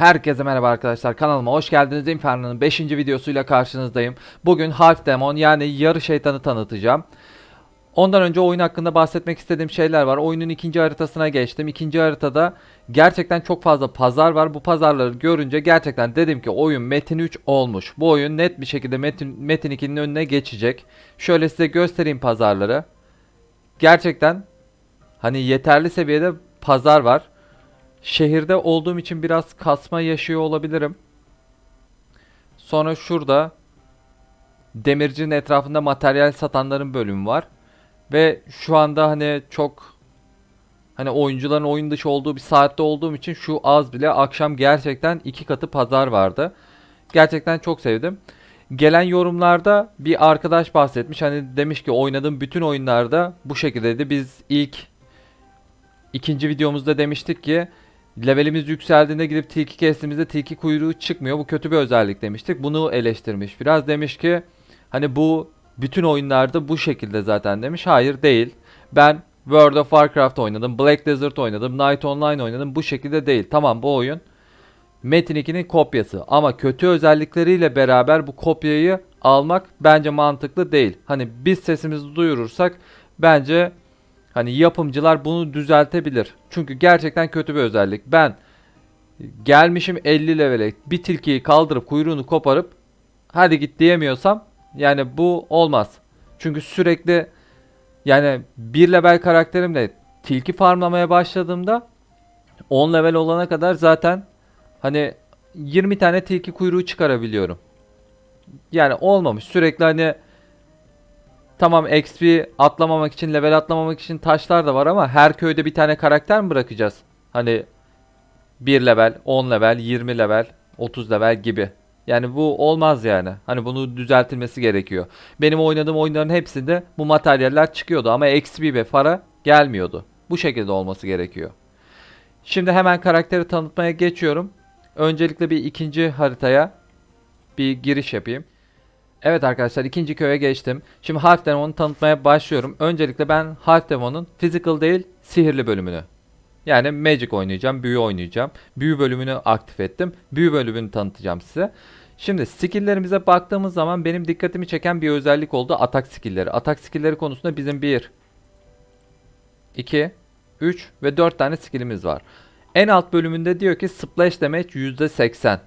Herkese merhaba arkadaşlar kanalıma hoş geldiniz Inferno'nun 5. videosuyla karşınızdayım. Bugün Half Demon yani yarı şeytanı tanıtacağım. Ondan önce oyun hakkında bahsetmek istediğim şeyler var. Oyunun ikinci haritasına geçtim. İkinci haritada gerçekten çok fazla pazar var. Bu pazarları görünce gerçekten dedim ki oyun Metin 3 olmuş. Bu oyun net bir şekilde Metin, Metin 2'nin önüne geçecek. Şöyle size göstereyim pazarları. Gerçekten hani yeterli seviyede pazar var. Şehirde olduğum için biraz kasma yaşıyor olabilirim. Sonra şurada demircinin etrafında materyal satanların bölümü var. Ve şu anda hani çok hani oyuncuların oyun dışı olduğu bir saatte olduğum için şu az bile akşam gerçekten iki katı pazar vardı. Gerçekten çok sevdim. Gelen yorumlarda bir arkadaş bahsetmiş. Hani demiş ki oynadığım bütün oyunlarda bu şekildeydi. Biz ilk ikinci videomuzda demiştik ki levelimiz yükseldiğinde gidip tilki kestiğimizde tilki kuyruğu çıkmıyor. Bu kötü bir özellik demiştik. Bunu eleştirmiş. Biraz demiş ki hani bu bütün oyunlarda bu şekilde zaten demiş. Hayır değil. Ben World of Warcraft oynadım. Black Desert oynadım. Night Online oynadım. Bu şekilde değil. Tamam bu oyun Metin 2'nin kopyası. Ama kötü özellikleriyle beraber bu kopyayı almak bence mantıklı değil. Hani biz sesimizi duyurursak bence Hani yapımcılar bunu düzeltebilir. Çünkü gerçekten kötü bir özellik. Ben gelmişim 50 levele bir tilkiyi kaldırıp kuyruğunu koparıp hadi git diyemiyorsam yani bu olmaz. Çünkü sürekli yani bir level karakterimle tilki farmlamaya başladığımda 10 level olana kadar zaten hani 20 tane tilki kuyruğu çıkarabiliyorum. Yani olmamış. Sürekli hani Tamam XP atlamamak için, level atlamamak için taşlar da var ama her köyde bir tane karakter mi bırakacağız? Hani 1 level, 10 level, 20 level, 30 level gibi. Yani bu olmaz yani. Hani bunu düzeltilmesi gerekiyor. Benim oynadığım oyunların hepsinde bu materyaller çıkıyordu ama XP ve para gelmiyordu. Bu şekilde olması gerekiyor. Şimdi hemen karakteri tanıtmaya geçiyorum. Öncelikle bir ikinci haritaya bir giriş yapayım. Evet arkadaşlar ikinci köye geçtim. Şimdi Half Demon'u tanıtmaya başlıyorum. Öncelikle ben Half Demon'un physical değil sihirli bölümünü. Yani Magic oynayacağım, büyü oynayacağım. Büyü bölümünü aktif ettim. Büyü bölümünü tanıtacağım size. Şimdi skill'lerimize baktığımız zaman benim dikkatimi çeken bir özellik oldu. Atak skill'leri. Atak skill'leri konusunda bizim 1, 2, 3 ve 4 tane skill'imiz var. En alt bölümünde diyor ki splash damage %80.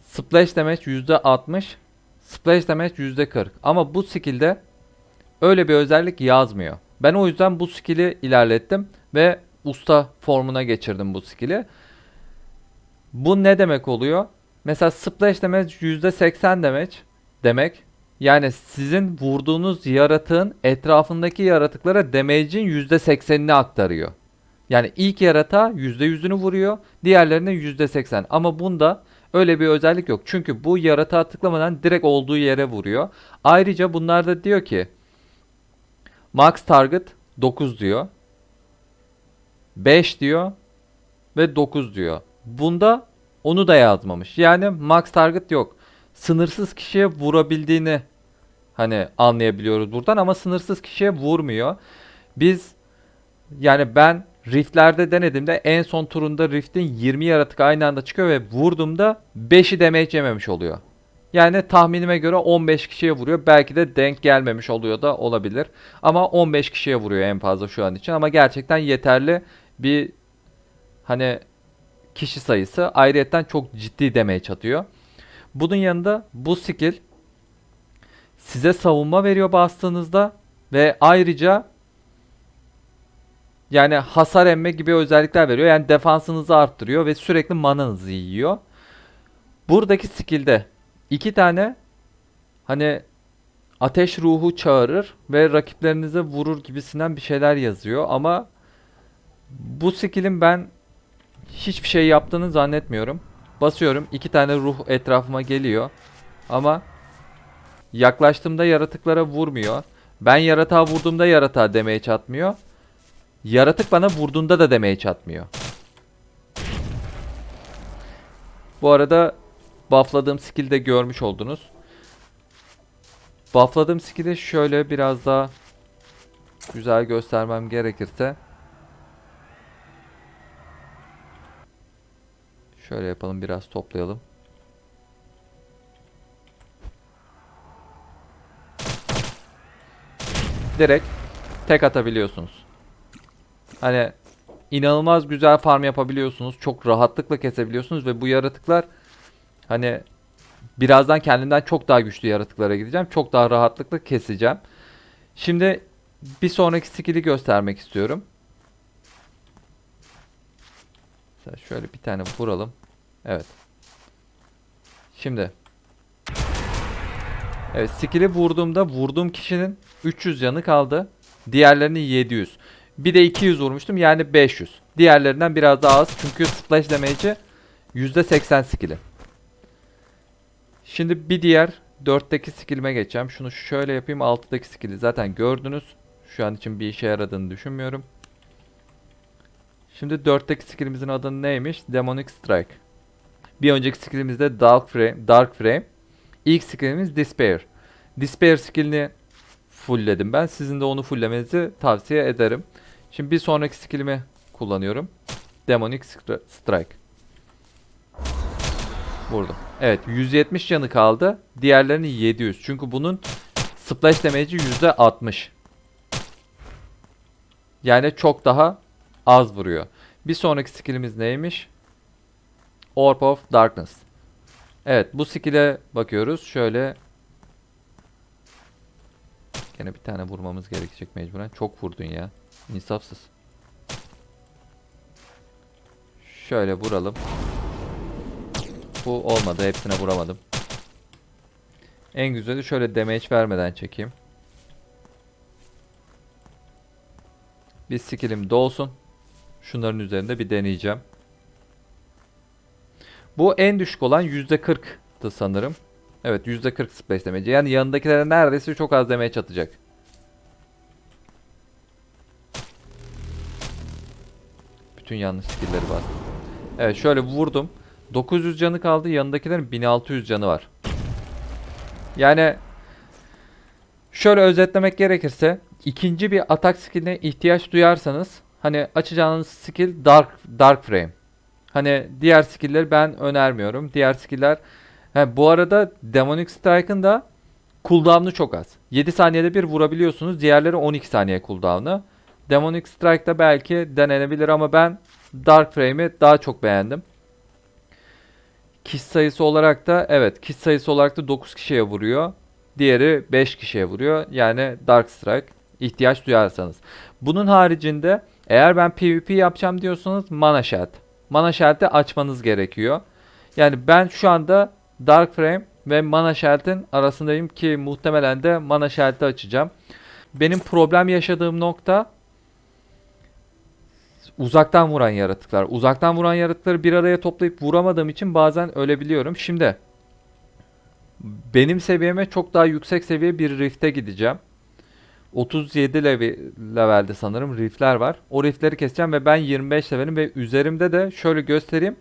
Splash damage %60. Splash damage %40. Ama bu skill'de öyle bir özellik yazmıyor. Ben o yüzden bu skill'i ilerlettim ve usta formuna geçirdim bu skill'i. Bu ne demek oluyor? Mesela splash damage %80 damage demek. Yani sizin vurduğunuz yaratığın etrafındaki yaratıklara damage'in %80'ini aktarıyor. Yani ilk yaratığa %100'ünü vuruyor, diğerlerine %80. Ama bunda Öyle bir özellik yok. Çünkü bu yaratığa tıklamadan direkt olduğu yere vuruyor. Ayrıca bunlarda diyor ki max target 9 diyor. 5 diyor ve 9 diyor. Bunda onu da yazmamış. Yani max target yok. Sınırsız kişiye vurabildiğini hani anlayabiliyoruz buradan ama sınırsız kişiye vurmuyor. Biz yani ben Rift'lerde denediğimde en son turunda Rift'in 20 yaratık aynı anda çıkıyor ve vurduğumda 5'i damage yememiş oluyor. Yani tahminime göre 15 kişiye vuruyor. Belki de denk gelmemiş oluyor da olabilir. Ama 15 kişiye vuruyor en fazla şu an için. Ama gerçekten yeterli bir hani kişi sayısı. Ayrıyeten çok ciddi damage atıyor. Bunun yanında bu skill size savunma veriyor bastığınızda ve ayrıca yani hasar emme gibi özellikler veriyor. Yani defansınızı arttırıyor ve sürekli mananızı yiyor. Buradaki skill'de iki tane hani ateş ruhu çağırır ve rakiplerinize vurur gibisinden bir şeyler yazıyor ama bu skill'in ben hiçbir şey yaptığını zannetmiyorum. Basıyorum iki tane ruh etrafıma geliyor ama yaklaştığımda yaratıklara vurmuyor. Ben yaratığa vurduğumda yaratığa damage atmıyor. Yaratık bana vurduğunda da demeye çatmıyor. Bu arada buffladığım skill'de görmüş oldunuz. Buffladığım skill'i şöyle biraz daha güzel göstermem gerekirse Şöyle yapalım biraz toplayalım. Direkt tek atabiliyorsunuz. Hani inanılmaz güzel farm yapabiliyorsunuz. Çok rahatlıkla kesebiliyorsunuz ve bu yaratıklar hani birazdan kendimden çok daha güçlü yaratıklara gideceğim. Çok daha rahatlıkla keseceğim. Şimdi bir sonraki skill'i göstermek istiyorum. Mesela şöyle bir tane vuralım. Evet. Şimdi. Evet skill'i vurduğumda vurduğum kişinin 300 canı kaldı. Diğerlerinin 700. Bir de 200 vurmuştum yani 500. Diğerlerinden biraz daha az çünkü splash damage'i %80 skill'i. Şimdi bir diğer 4'teki skill'ime geçeceğim. Şunu şöyle yapayım. 6'daki skill'i zaten gördünüz. Şu an için bir işe yaradığını düşünmüyorum. Şimdi 4'teki skill'imizin adı neymiş? Demonic Strike. Bir önceki skill'imizde Dark Frame. Dark Frame. İlk skill'imiz Despair. Despair skill'ini fullledim ben. Sizin de onu fulllemenizi tavsiye ederim. Şimdi bir sonraki skill'imi kullanıyorum. Demonic Stri- Strike. Vurdum. Evet 170 canı kaldı. Diğerlerinin 700. Çünkü bunun splash damage'i %60. Yani çok daha az vuruyor. Bir sonraki skillimiz neymiş? Orb of Darkness. Evet bu skill'e bakıyoruz. Şöyle Gene bir tane vurmamız gerekecek mecburen. Çok vurdun ya. İnsafsız. Şöyle vuralım. Bu olmadı. Hepsine vuramadım. En güzeli şöyle damage vermeden çekeyim. Bir skillim dolsun. Şunların üzerinde bir deneyeceğim. Bu en düşük olan %40'tı sanırım. Evet %40 splash damage. Yani yanındakilere neredeyse çok az damage atacak. Bütün yanlış skill'leri bastım. Evet şöyle vurdum. 900 canı kaldı. Yanındakilerin 1600 canı var. Yani şöyle özetlemek gerekirse ikinci bir atak skilline ihtiyaç duyarsanız hani açacağınız skill Dark Dark Frame. Hani diğer skill'leri ben önermiyorum. Diğer skill'ler He, bu arada Demonic Strike'ın da cooldown'u çok az. 7 saniyede bir vurabiliyorsunuz. Diğerleri 12 saniye cooldown'u. Demonic Strike'da belki denenebilir ama ben Dark Frame'i daha çok beğendim. Kişi sayısı olarak da evet kişi sayısı olarak da 9 kişiye vuruyor. Diğeri 5 kişiye vuruyor. Yani Dark Strike ihtiyaç duyarsanız. Bunun haricinde eğer ben PvP yapacağım diyorsanız Mana Shard. Mana Shard'ı açmanız gerekiyor. Yani ben şu anda Dark Frame ve Mana Shard'ın arasındayım ki muhtemelen de Mana Shard'ı açacağım. Benim problem yaşadığım nokta uzaktan vuran yaratıklar. Uzaktan vuran yaratıkları bir araya toplayıp vuramadığım için bazen ölebiliyorum. Şimdi benim seviyeme çok daha yüksek seviye bir rift'e gideceğim. 37 level, levelde sanırım riftler var. O riftleri keseceğim ve ben 25 levelim ve üzerimde de şöyle göstereyim.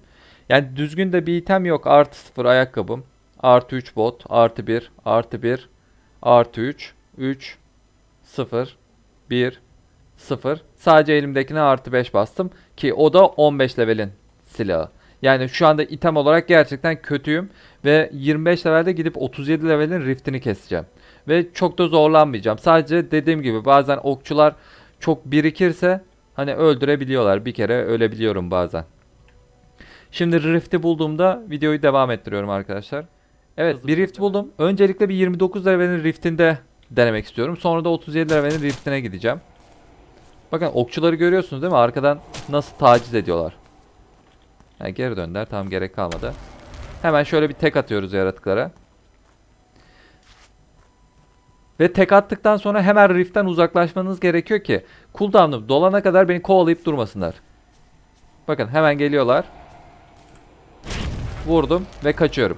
Yani düzgün de bir item yok. Artı 0 ayakkabım. Artı 3 bot. Artı 1. Artı 1. Artı 3. 3. 0. 1. 0. Sadece elimdekine artı 5 bastım. Ki o da 15 levelin silahı. Yani şu anda item olarak gerçekten kötüyüm. Ve 25 levelde gidip 37 levelin riftini keseceğim. Ve çok da zorlanmayacağım. Sadece dediğim gibi bazen okçular çok birikirse hani öldürebiliyorlar. Bir kere ölebiliyorum bazen. Şimdi Rift'i bulduğumda videoyu devam ettiriyorum arkadaşlar. Evet bir Rift buldum. Öncelikle bir 29 levelin Rift'inde denemek istiyorum. Sonra da 37 levelin Rift'ine gideceğim. Bakın okçuları görüyorsunuz değil mi? Arkadan nasıl taciz ediyorlar. Yani geri döndüler. Tamam gerek kalmadı. Hemen şöyle bir tek atıyoruz yaratıklara. Ve tek attıktan sonra hemen Rift'ten uzaklaşmanız gerekiyor ki cooldown'um dolana kadar beni kovalayıp durmasınlar. Bakın hemen geliyorlar. Vurdum ve kaçıyorum.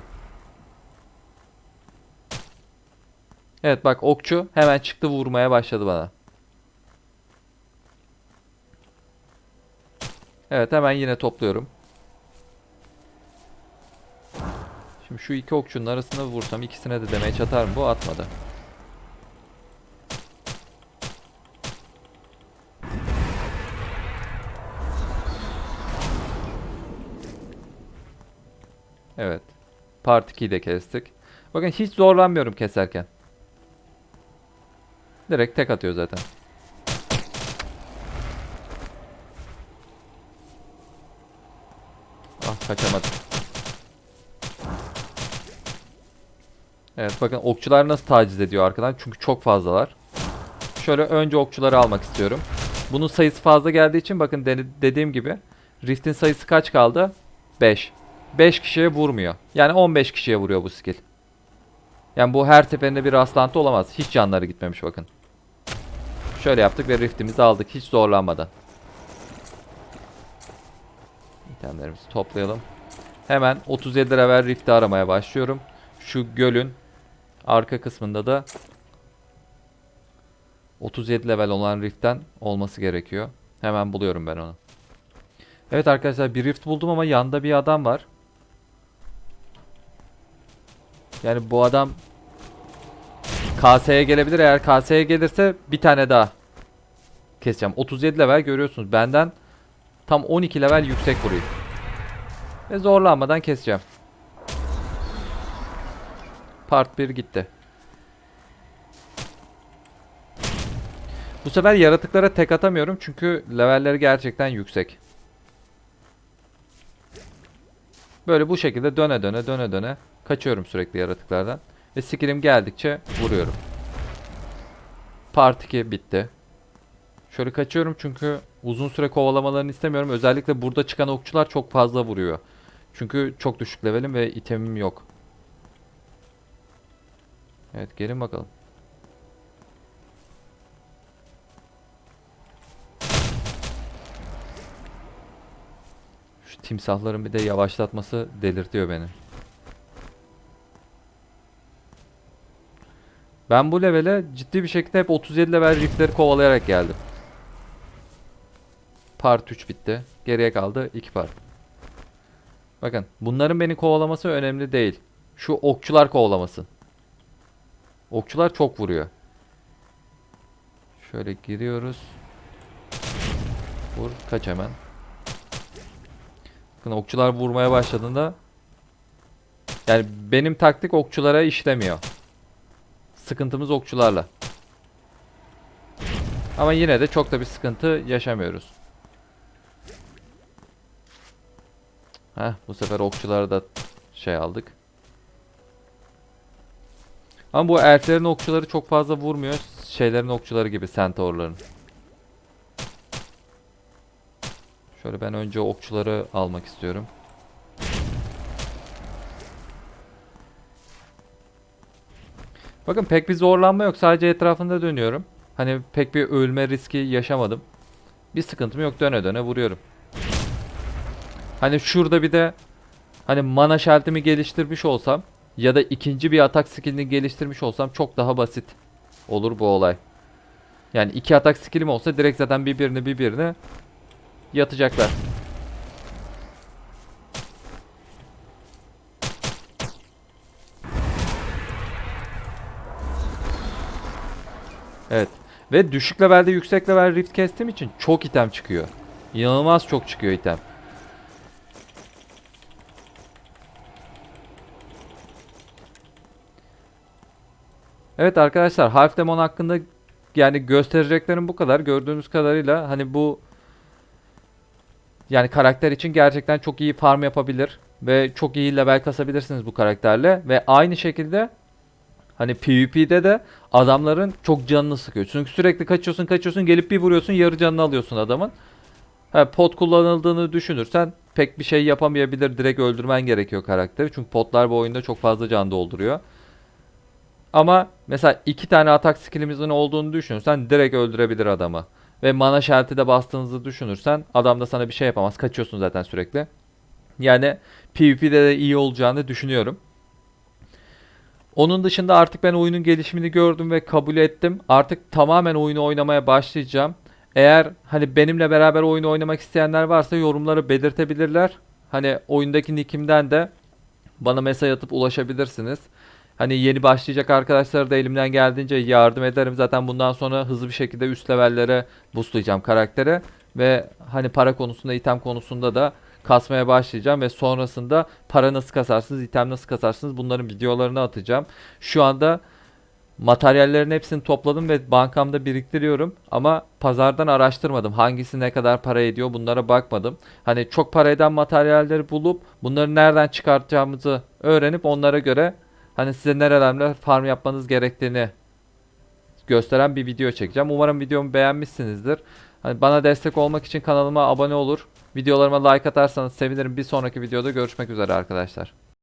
Evet bak okçu hemen çıktı vurmaya başladı bana. Evet hemen yine topluyorum. Şimdi şu iki okçunun arasında vursam ikisine de demeye çatar mı? Bu atmadı. Evet. Part 2'yi de kestik. Bakın hiç zorlanmıyorum keserken. Direkt tek atıyor zaten. Kaçamadım. Evet bakın okçular nasıl taciz ediyor arkadan çünkü çok fazlalar. Şöyle önce okçuları almak istiyorum. Bunun sayısı fazla geldiği için bakın de- dediğim gibi Rift'in sayısı kaç kaldı? 5. 5 kişiye vurmuyor. Yani 15 kişiye vuruyor bu skill. Yani bu her seferinde bir rastlantı olamaz. Hiç canları gitmemiş bakın. Şöyle yaptık ve Rift'imizi aldık hiç zorlanmadan. İtemlerimizi toplayalım. Hemen 37 level Rift'i aramaya başlıyorum. Şu gölün arka kısmında da 37 level olan Rift'ten olması gerekiyor. Hemen buluyorum ben onu. Evet arkadaşlar bir Rift buldum ama yanda bir adam var. Yani bu adam KS'ye gelebilir. Eğer KS'ye gelirse bir tane daha keseceğim. 37 level görüyorsunuz. Benden tam 12 level yüksek vuruyor. Ve zorlanmadan keseceğim. Part 1 gitti. Bu sefer yaratıklara tek atamıyorum çünkü levelleri gerçekten yüksek. Böyle bu şekilde döne döne döne döne kaçıyorum sürekli yaratıklardan. Ve skillim geldikçe vuruyorum. Part 2 bitti. Şöyle kaçıyorum çünkü uzun süre kovalamalarını istemiyorum. Özellikle burada çıkan okçular çok fazla vuruyor. Çünkü çok düşük levelim ve itemim yok. Evet gelin bakalım. Şu timsahların bir de yavaşlatması delirtiyor beni. Ben bu levele ciddi bir şekilde hep 37 level riftleri kovalayarak geldim. Part 3 bitti. Geriye kaldı 2 part. Bakın bunların beni kovalaması önemli değil. Şu okçular kovalaması. Okçular çok vuruyor. Şöyle giriyoruz. Vur kaç hemen. Bakın okçular vurmaya başladığında yani benim taktik okçulara işlemiyor. Sıkıntımız okçularla. Ama yine de çok da bir sıkıntı yaşamıyoruz. Heh, bu sefer okçuları da şey aldık. Ama bu elflerin okçuları çok fazla vurmuyor. Şeylerin okçuları gibi centaurların. Şöyle ben önce okçuları almak istiyorum. Bakın pek bir zorlanma yok. Sadece etrafında dönüyorum. Hani pek bir ölme riski yaşamadım. Bir sıkıntım yok. Döne döne vuruyorum. Hani şurada bir de hani mana şeltimi geliştirmiş olsam ya da ikinci bir atak skillini geliştirmiş olsam çok daha basit olur bu olay. Yani iki atak skillim olsa direkt zaten birbirini birbirini yatacaklar. Evet. Ve düşük levelde yüksek level rift kestiğim için çok item çıkıyor. İnanılmaz çok çıkıyor item. Evet arkadaşlar Half Demon hakkında yani göstereceklerim bu kadar. Gördüğünüz kadarıyla hani bu yani karakter için gerçekten çok iyi farm yapabilir ve çok iyi level kasabilirsiniz bu karakterle ve aynı şekilde hani PvP'de de adamların çok canını sıkıyor. Çünkü sürekli kaçıyorsun kaçıyorsun gelip bir vuruyorsun yarı canını alıyorsun adamın. Ha, pot kullanıldığını düşünürsen pek bir şey yapamayabilir. Direkt öldürmen gerekiyor karakteri. Çünkü potlar bu oyunda çok fazla can dolduruyor. Ama mesela iki tane atak skillimizin olduğunu düşünürsen direkt öldürebilir adamı. Ve mana şartı da bastığınızı düşünürsen adam da sana bir şey yapamaz. Kaçıyorsun zaten sürekli. Yani PvP'de de iyi olacağını düşünüyorum. Onun dışında artık ben oyunun gelişimini gördüm ve kabul ettim. Artık tamamen oyunu oynamaya başlayacağım. Eğer hani benimle beraber oyunu oynamak isteyenler varsa yorumları belirtebilirler. Hani oyundaki nickimden de bana mesaj atıp ulaşabilirsiniz. Hani yeni başlayacak arkadaşlara da elimden geldiğince yardım ederim. Zaten bundan sonra hızlı bir şekilde üst levellere boostlayacağım karaktere. Ve hani para konusunda, item konusunda da kasmaya başlayacağım ve sonrasında para nasıl kasarsınız, item nasıl kasarsınız bunların videolarını atacağım. Şu anda materyallerin hepsini topladım ve bankamda biriktiriyorum ama pazardan araştırmadım. Hangisi ne kadar para ediyor bunlara bakmadım. Hani çok para eden materyalleri bulup bunları nereden çıkartacağımızı öğrenip onlara göre hani size nerelerle farm yapmanız gerektiğini gösteren bir video çekeceğim. Umarım videomu beğenmişsinizdir. Hani bana destek olmak için kanalıma abone olur. Videolarıma like atarsanız sevinirim. Bir sonraki videoda görüşmek üzere arkadaşlar.